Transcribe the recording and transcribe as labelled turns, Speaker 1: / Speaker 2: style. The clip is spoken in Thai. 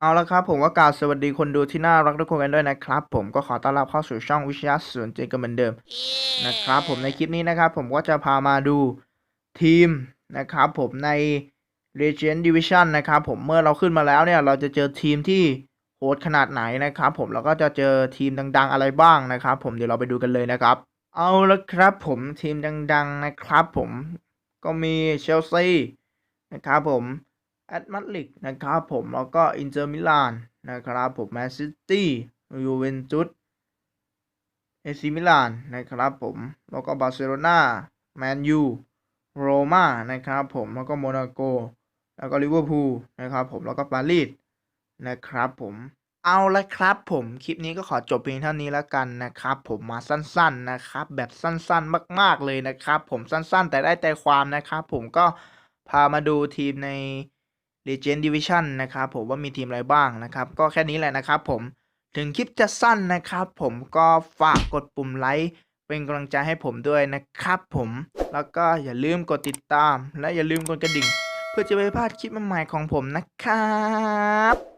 Speaker 1: เอาละครับผมก็กล่าวสวัสดีคนดูที่น่ารักทุกคนกันด้วยนะครับ ผมก็ขอต้อนรับเข้าสู่ช่องวิชยาศูนย์เจกันเหมือนเดิมนะครับผมในคลิปนี้นะครับผมก็จะพามาดูทีมนะครับผมใน Legend Division นะครับผมเมื่อเราขึ้นมาแล้วเนี่ยเราจะเจอทีมที่โหดขนาดไหนนะครับผมแล้วก็จะเจอทีมดัง ๆ อะไรบ้างนะครับ ผมเดี๋ยวเราไปดูกันเลยนะครับ เอาละครับผมทีมดัง ๆนะครับ ผมก็มีเชลซีนะครับผม แอตมาดริดนะครับผมแล้วก็อินเตอร์มิลานนะครับผมแมนซิตี้ยูเวนตุสเอซิมิลานนะครับผมแล้วก็บาร์เซโลนาแมนยูโรม่านะครับผมแล้วก็โมนาโก แล้วก็ลิเวอร์พูลนะครับผมแล้วก็ปารีสนะครับผมเอาละครับผมคลิปนี้ก็ขอจบเพียงเท่านี้แล้วกันนะครับ ผมมาสั้นๆนะครับ แบบสั้นๆมาก ๆเลยนะครับ ผมสั้นๆ แต่ได้ใจความนะครับ ผมก็พามาดูทีมใน Legend Division นะครับผมว่ามีทีมอะไรบ้างนะครับ ก็แค่นี้แหละนะครับผมถึงคลิปจะสั้นนะครับ ผมก็ฝากกดปุ่มไลค์เป็นกำลังใจให้ผมด้วยนะครับผมแล้วก็อย่าลืมกดติดตาม และอย่าลืมกดกระดิ่ง เพื่อจะไม่พลาดคลิปใหม่ๆของผมนะครับ